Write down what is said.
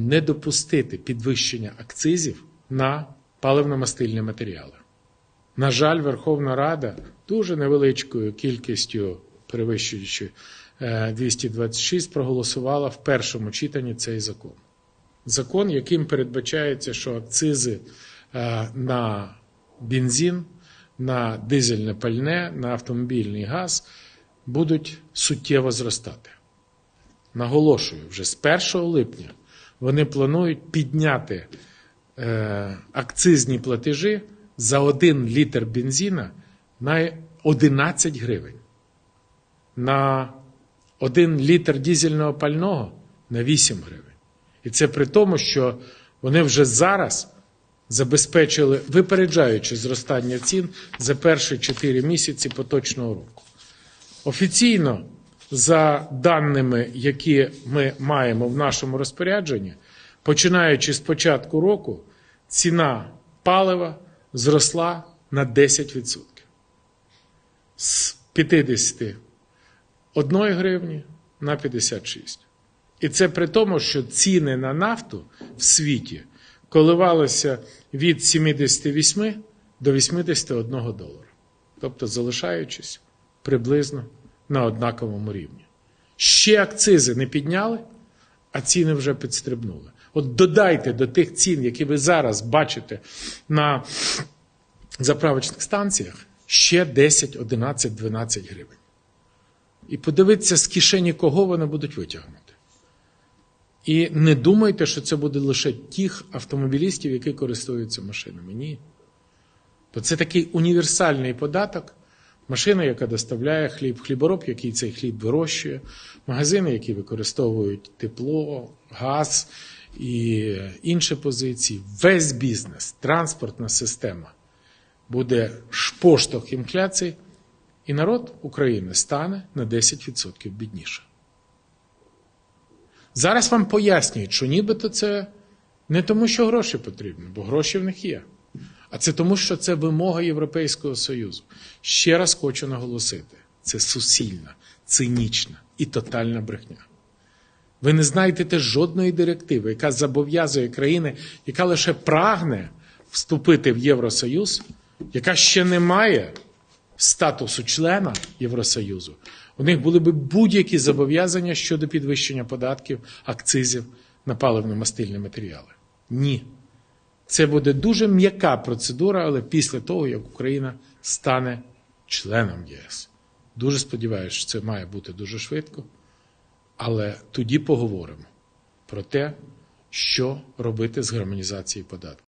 не допустити підвищення акцизів на паливно-мастильні матеріали. На жаль, Верховна Рада дуже невеличкою кількістю, перевищуючи е, 226, проголосувала в першому читанні цей закон. Закон, яким передбачається, що акцизи е, на бензин, на дизельне пальне, на автомобільний газ будуть суттєво зростати. Наголошую, вже з 1 липня вони планують підняти е, акцизні платежі за 1 літр бензина на 11 гривень, на 1 літр дізельного пального на 8 гривень. І це при тому, що вони вже зараз забезпечили, випереджаючи зростання цін за перші 4 місяці поточного року. Офіційно, за даними, які ми маємо в нашому розпорядженні, починаючи з початку року, ціна палива зросла на 10%. З 51 гривні на 56. І це при тому, що ціни на нафту в світі коливалися від 78 до 81 долара. Тобто залишаючись приблизно на однаковому рівні. Ще акцизи не підняли, а ціни вже підстрибнули. От додайте до тих цін, які ви зараз бачите на заправочних станціях, ще 10, 11, 12 гривень. І подивіться, з кишені кого вони будуть витягнути. І не думайте, що це буде лише тих автомобілістів, які користуються машинами. Ні. Бо це такий універсальний податок. Машина, яка доставляє хліб, хлібороб, який цей хліб вирощує, магазини, які використовують тепло, газ і інші позиції, весь бізнес, транспортна система буде шпоштовх інфляції, і народ України стане на 10% бідніше. Зараз вам пояснюють, що нібито це не тому, що гроші потрібні, бо гроші в них є. А це тому, що це вимога Європейського Союзу. Ще раз хочу наголосити: це сусільна, цинічна і тотальна брехня. Ви не знайдете жодної директиви, яка зобов'язує країни, яка лише прагне вступити в Євросоюз, яка ще не має статусу члена Євросоюзу. У них були б будь-які зобов'язання щодо підвищення податків, акцизів на паливно-мастильні матеріали. Ні. Це буде дуже м'яка процедура, але після того, як Україна стане членом ЄС. Дуже сподіваюся, що це має бути дуже швидко. Але тоді поговоримо про те, що робити з гармонізацією податків.